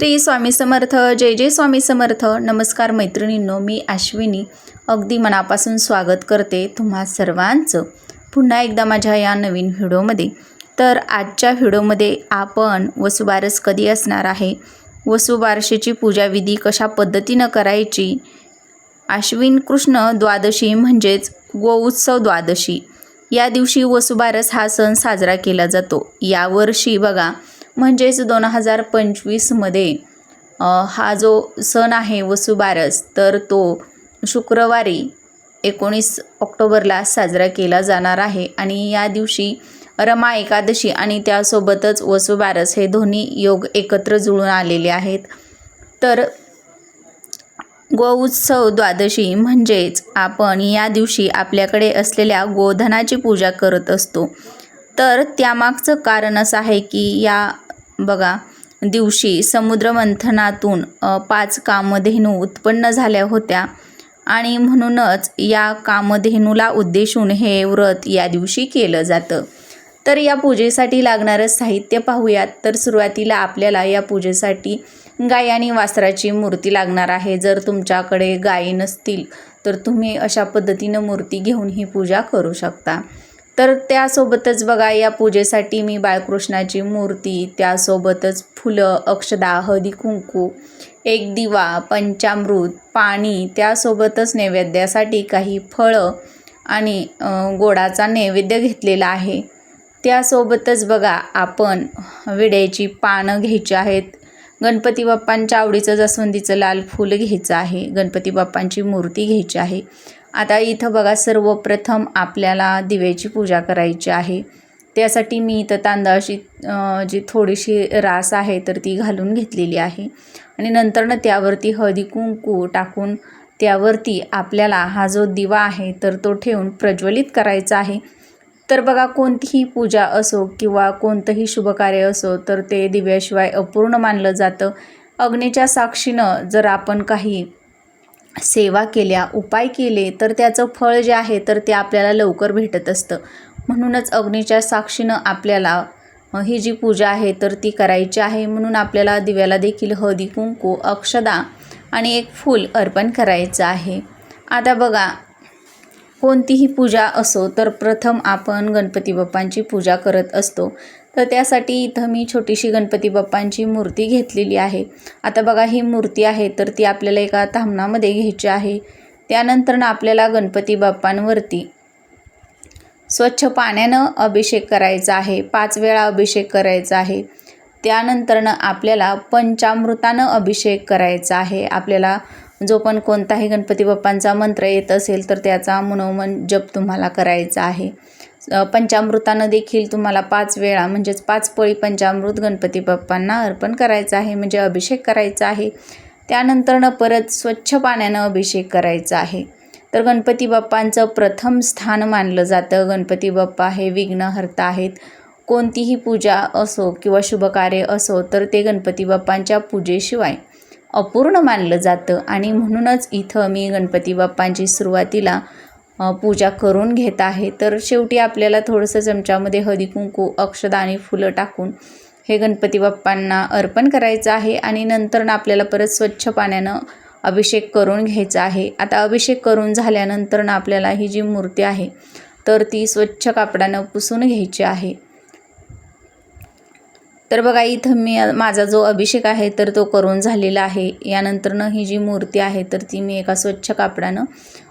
श्री स्वामी समर्थ जय जय स्वामी समर्थ. नमस्कार मैत्रिणींनो मी अश्विनी. अगदी मनापासून स्वागत करते तुम्हा सर्वांचं पुन्हा एकदा माझ्या या नवीन व्हिडिओमध्ये. तर आजच्या व्हिडिओमध्ये आपण वसुबारस कधी असणार आहे? वसुबारशीची पूजाविधी कशा पद्धतीनं करायची? आश्विन कृष्ण द्वादशी म्हणजेच गोउत्सव द्वादशी. या दिवशी वसुबारस हा सण साजरा केला जातो. यावर्षी बघा म्हणजेच दोन हजार पंचवीसमध्ये हा जो सण आहे वसुबारस तर तो शुक्रवारी एकोणीस ऑक्टोबरला साजरा केला जाणार आहे. आणि या दिवशी रमा एकादशी आणि त्यासोबतच वसुबारस हे दोन्ही योग एकत्र जुळून आलेले आहेत. तर गोउत्सव द्वादशी म्हणजेच आपण या दिवशी आपल्याकडे असलेल्या गोधनाची पूजा करत असतो. तर त्यामागचं कारण असं आहे की या बघा दिवशी समुद्रमंथनातून पाच कामधेनू उत्पन्न झाल्या होत्या. आणि म्हणूनच या कामधेनूला उद्देशून हे व्रत या दिवशी केलं जातं. तर या पूजेसाठी लागणारं साहित्य पाहूयात. तर सुरुवातीला आपल्याला या पूजेसाठी गाय आणि वासराची मूर्ती लागणार आहे. जर तुमच्याकडे गायी नसतील तर तुम्ही अशा पद्धतीनं मूर्ती घेऊन ही पूजा करू शकता. तर त्यासोबतच बघा या पूजेसाठी मी बाळकृष्णाची मूर्ती त्यासोबतच फुलं अक्षदा हळदी कुंकू एक दिवा पंचामृत पाणी त्यासोबतच नैवेद्यासाठी काही फळं आणि गोडाचा नैवेद्य घेतलेला आहे. त्यासोबतच बघा आपण विड्याची पानं घ्यायची आहेत. गणपती बाप्पांच्या आवडीचं जास्वंदीचं लाल फुलं घ्यायचं आहे. गणपती बाप्पांची मूर्ती घ्यायची आहे. आता इथं बघा सर्वप्रथम आपल्याला दिव्याची पूजा करायची आहे. त्यासाठी मी इथं तांदळाची जी थोडीशी रास आहे तर ती घालून घेतलेली आहे. आणि नंतरनं त्यावरती हळदी कुंकू टाकून त्यावरती आपल्याला हा जो दिवा आहे तर तो ठेवून प्रज्वलित करायचा आहे. तर बघा कोणतीही पूजा असो किंवा कोणतंही शुभकार्य असो तर ते दिव्याशिवाय अपूर्ण मानलं जातं. अग्नीच्या साक्षीनं जर आपण काही सेवा केल्या उपाय केले तर त्याचं फळ जे आहे तर ते आपल्याला लवकर भेटत असतं. म्हणूनच अग्नीच्या साक्षीनं आपल्याला ही जी पूजा आहे तर ती करायची आहे. म्हणून आपल्याला दिव्याला देखील हळदी कुंकू अक्षदा आणि एक फूल अर्पण करायचं आहे. आता बघा कोणतीही पूजा असो तर प्रथम आपण गणपती बाप्पांची पूजा करत असतो. तर त्यासाठी इथं मी छोटीशी गणपती बाप्पांची मूर्ती घेतलेली आहे. आता बघा ही मूर्ती आहे तर ती आपल्याला एका थांबणामध्ये घ्यायची आहे. त्यानंतरनं आपल्याला गणपती बाप्पांवरती स्वच्छ पाण्यानं अभिषेक करायचा आहे. पाच वेळा अभिषेक करायचा आहे. त्यानंतरनं आपल्याला पंचामृतानं अभिषेक करायचा आहे. आपल्याला जो पण कोणताही गणपती बाप्पांचा मंत्र येत असेल तर त्याचा मनोमन जप तुम्हाला करायचा आहे. पंचामृतानं देखील तुम्हाला पाच वेळा म्हणजेच पाच पळी पंचामृत गणपती बाप्पांना अर्पण करायचं आहे म्हणजे अभिषेक करायचा आहे. त्यानंतरनं परत स्वच्छ पाण्यानं अभिषेक करायचा आहे. तर गणपती बाप्पांचं प्रथम स्थान मानलं जातं. गणपती बाप्पा हे विघ्नहर्ता आहेत. कोणतीही पूजा असो किंवा शुभकार्य असो तर ते गणपती बाप्पांच्या पूजेशिवाय अपूर्ण मानलं जातं. आणि म्हणूनच इथं मी गणपती बाप्पांची सुरुवातीला पूजा करून घेत आहे. तर शेवटी आपल्याला थोडंसं चमच्यामध्ये हळदी कुंकू अक्षदा आणि फुलं टाकून हे गणपती बाप्पांना अर्पण करायचं आहे आणि नंतर आपल्याला परत स्वच्छ पाण्यानं अभिषेक करून घ्यायचा आहे. आता अभिषेक करून झाल्यानंतर आपल्याला ही जी मूर्ती आहे तर ती स्वच्छ कापडानं पुसून घ्यायची आहे. तर बघा इथं मी माझा जो अभिषेक आहे तर तो करून झालेला आहे. यानंतरनं ही जी मूर्ती आहे तर ती मी एका स्वच्छ कापडानं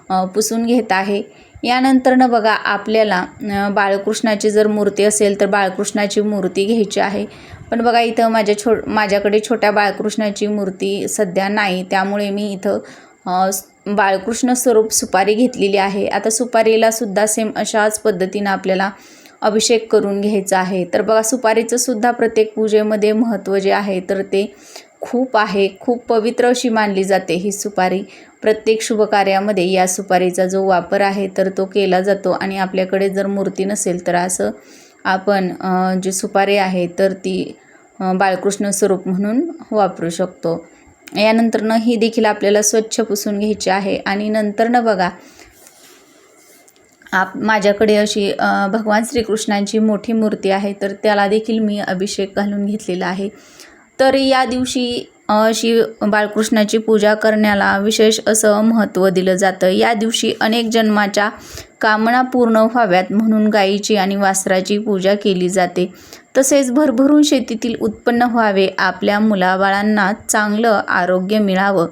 पुसून घेत आहे. यानंतरनं बघा आपल्याला बाळकृष्णाची जर मूर्ती असेल तर बाळकृष्णाची मूर्ती घ्यायची आहे. पण बघा इथं माझ्या छो माझ्याकडे छोट्या बाळकृष्णाची मूर्ती सध्या नाही. त्यामुळे मी इथं बाळकृष्ण स्वरूप सुपारी घेतलेली आहे. आता सुपारीला सुद्धा सेम अशाच पद्धतीनं आपल्याला अभिषेक करून घ्यायचा आहे. तर बघा सुपारीचं सुद्धा प्रत्येक पूजेमध्ये महत्त्व जे आहे तर ते खूप आहे खूप पवित्र अशी मानली जाते ही सुपारी. प्रत्येक शुभकार्यामध्ये या सुपारीचा जो वापर आहे तर तो केला जातो. आणि आपल्याकडे जर मूर्ती नसेल तर असं आपण जी सुपारी आहे तर ती बाळकृष्ण स्वरूप म्हणून वापरू शकतो. यानंतरनं ही देखील आपल्याला स्वच्छ पुसून घ्यायची आहे. आणि नंतरनं बघा आप माझ्याकडे अशी भगवान श्रीकृष्णांची मोठी मूर्ती आहे तर त्याला देखील मी अभिषेक घालून घेतलेला आहे. तर या दिवशी अशी बाळकृष्णाची पूजा करण्याला विशेष असं महत्त्व दिलं जातं. या दिवशी अनेक जन्माच्या कामना पूर्ण व्हाव्यात म्हणून गायीची आणि वासराची पूजा केली जाते. तसेच भरभरून शेतीतील उत्पन्न व्हावे आपल्या मुलाबाळांना चांगलं आरोग्य मिळावं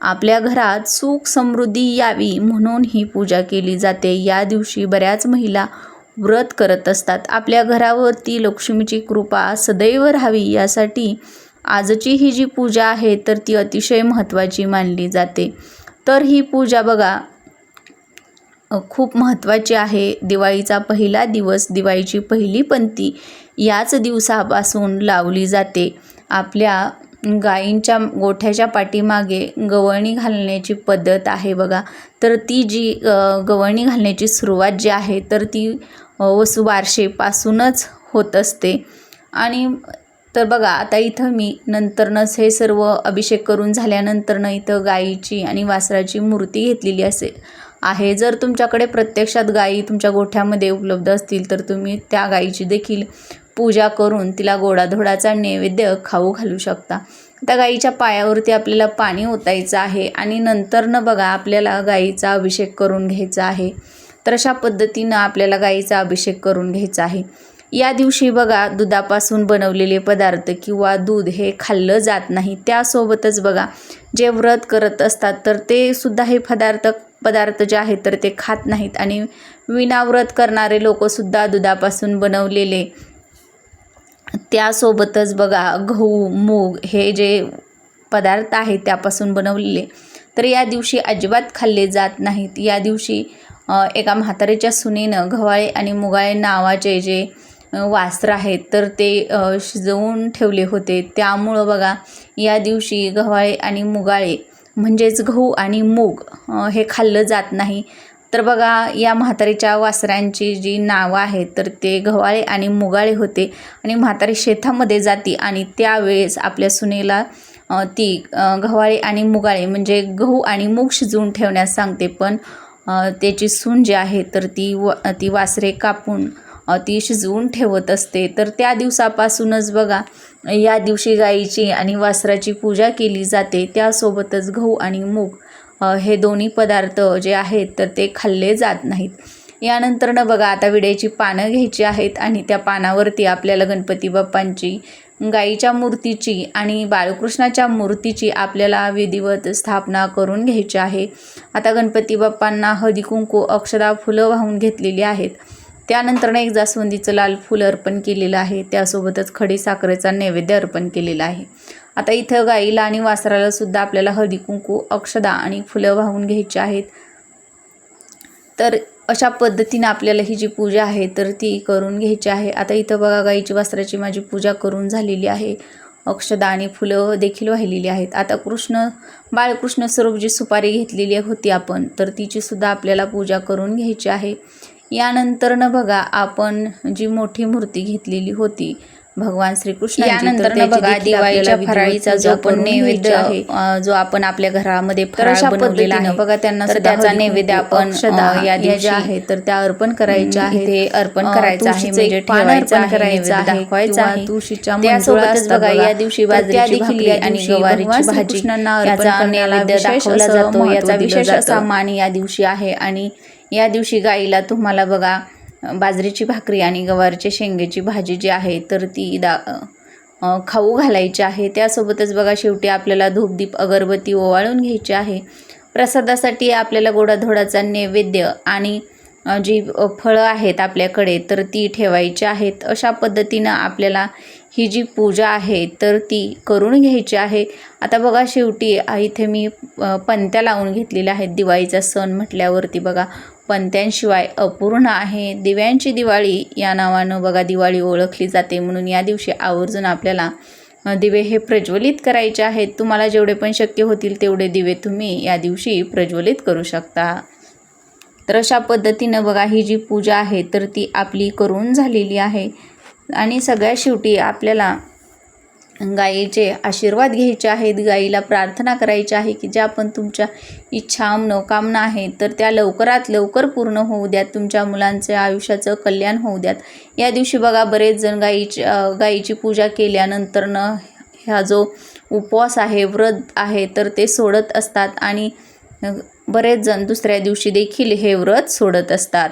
आपल्या घरात सुख समृद्धी यावी म्हणून ही पूजा केली जाते. या दिवशी बऱ्याच महिला व्रत करत असतात. आपल्या घरावरती लक्ष्मीची कृपा सदैव राहावी यासाठी आजची ही जी पूजा आहे तर ती अतिशय महत्त्वाची मानली जाते. तर ही पूजा बघा खूप महत्त्वाची आहे. दिवाळीचा पहिला दिवस दिवाळीची पहिली पंथी याच दिवसापासून लावली जाते. आपल्या गायींच्या गोठ्याच्या पाठीमागे गवळणी घालण्याची पद्धत आहे बघा. तर ती जी गवळणी घालण्याची सुरुवात जी आहे तर ती वसुबारशेपासूनच होत असते. आणि तर बघा आता इथं मी नंतरनंच हे सर्व अभिषेक करून झाल्यानंतरनं इथं गाईची आणि वासराची मूर्ती घेतलेली असे आहे. जर तुमच्याकडे प्रत्यक्षात गाई तुमच्या गोठ्यामध्ये उपलब्ध असतील तर तुम्ही त्या गाईची देखील पूजा करून तिला गोडाधोडाचा नैवेद्य खाऊ घालू शकता. त्या गाईच्या पायावरती आपल्याला पाणी ओतायचं आहे आणि नंतरनं बघा आपल्याला गाईचा अभिषेक करून घ्यायचा आहे. तर अशा पद्धतीनं आपल्याला गाईचा अभिषेक करून घ्यायचा आहे. या दिवशी बघा दुधापासून बनवलेले पदार्थ किंवा दूध हे खाल्लं जात नाही. त्यासोबतच बघा जे व्रत करत असतात तर ते सुद्धा हे पदार्थ पदार्थ जे आहेत तर ते खात नाहीत. आणि विनाव्रत करणारे लोकसुद्धा दुधापासून बनवलेले त्यासोबतच बघा गहू मूग हे जे पदार्थ आहेत त्यापासून बनवलेले तर या दिवशी अजिबात खाल्ले जात नाहीत. या दिवशी एका म्हातारीच्या सुनेनं गव्हाळे आणि मुगाळे नावाचे जे वासरं आहेत तर ते शिजवून ठेवले होते. त्यामुळं बघा या दिवशी गव्हाळे आणि मुगाळे म्हणजेच गहू आणि मूग हे खाल्लं जात नाही. तर बघा या म्हातारीच्या वासरांची जी नावं आहेत तर ते गव्हाळे आणि मुगाळे होते. आणि म्हातारी शेतामध्ये जाती आणि त्यावेळेस आपल्या सुनेला ती गव्हाळे आणि मुगाळे म्हणजे गहू आणि मूग शिजवून ठेवण्यास सांगते. पण त्याची सून जी आहे तर ती व ती वासरे कापून ती शिजवून ठेवत असते. तर त्या दिवसापासूनच बघा या दिवशी गाईची आणि वासराची पूजा केली जाते. त्यासोबतच गहू आणि मूग हे दोन्ही पदार्थ जे आहेत तर ते खाल्ले जात नाहीत. यानंतरनं बघा आता विड्याची पानं घ्यायची आहेत आणि त्या पानावरती आपल्याला गणपती बाप्पांची गाईच्या मूर्तीची आणि बाळकृष्णाच्या मूर्तीची आपल्याला विधिवत स्थापना करून घ्यायची आहे. आता गणपती बाप्पांना हळदी कुंकू अक्षदा फुलं वाहून घेतलेली आहेत. त्यानंतरनं एक जास्वंदीचं लाल फुल अर्पण केलेलं आहे. त्यासोबतच खडी साखरेचा नैवेद्य अर्पण केलेला आहे. आता इथं गाईला आणि वासराला सुद्धा आपल्याला हळदी कुंकू अक्षदा आणि फुलं वाहून घ्यायची आहेत. तर अशा पद्धतीने आपल्याला ही जी पूजा आहे तर ती करून घ्यायची आहे. आता इथं बघा गाईची वस्त्राची माझी पूजा करून झालेली आहे. अक्षदा आणि फुलं देखील वाहिलेली आहेत. आता कृष्ण बाळकृष्ण स्वरूप जी सुपारी घेतलेली होती आपण तर तिची सुद्धा आपल्याला पूजा करून घ्यायची आहे. यानंतरनं बघा आपण जी मोठी मूर्ती घेतलेली होती भगवान श्रीकृष्ण यानंतर यानंतर बघा दिवाळीच्या फराळीचा जो आपण नैवेद्य आहे जो आपण आपल्या घरामध्ये फराळ बनवलेला आहे बघा त्यांना त्याचा नैवेद्य आपण अक्षदा अ, या दिवशी ज्या आहे तर त्या अर्पण करायच्या आहेत इथे अर्पण करायचं आहे, म्हणजे ठेवायचं आहे, करायचं आहे दाखवायचा आहे. तुळशीच्या त्यासोबतच बघा, या दिवशी बाजरीची देखील भाकरी आणि गवारीची भाजी श्रीकृष्णांना अर्पण करण्याला नैवेद्य दाखवला जातो, याचा विशेष. असा मान या दिवशी आहे आणि या दिवशी गाईला तुम्हाला बघा बाजरीची भाकरी आणि गवारच्या शेंगेची भाजी जी आहे तर ती दा खाऊ घालायची आहे. त्यासोबतच बघा शेवटी आपल्याला धूपदीप अगरबत्ती ओवाळून घ्यायची आहे. प्रसादासाठी आपल्याला गोडाधोडाचा नैवेद्य आणि जी फळं आहेत आपल्याकडे तर ती ठेवायची आहेत. अशा पद्धतीनं आपल्याला ही जी पूजा आहे तर ती करून घ्यायची आहे. आता बघा शेवटी इथे मी पंत्या लावून घेतलेल्या आहेत. दिवाळीचा सण म्हटल्यावरती बघा पंत्यांशिवाय अपूर्ण आहे. दिव्यांची दिवाळी या नावानं बघा दिवाळी ओळखली जाते म्हणून या दिवशी आवर्जून आपल्याला दिवे हे प्रज्वलित करायचे आहेत. तुम्हाला जेवढे पण शक्य होतील तेवढे दिवे तुम्ही या दिवशी प्रज्वलित करू शकता. तर अशा पद्धतीनं बघा ही जी पूजा आहे तर ती आपली करून झालेली आहे. आणि सगळ्या शेवटी आपल्याला गाईचे आशीर्वाद घ्यायचे आहेत गाईला प्रार्थना करायची आहे की ज्या पण तुमच्या इच्छा मनोकामना आहेत तर त्या लवकरात लवकर पूर्ण होऊ द्यात तुमच्या मुलांचे आयुष्याचं कल्याण होऊ द्यात. या दिवशी बघा बरेच जण गाईची गाईची पूजा केल्यानंतरनं ह्या जो उपवास आहे व्रत आहे तर ते सोडत असतात आणि बरेच जण दुसऱ्या दिवशी देखील हे व्रत सोडत असतात.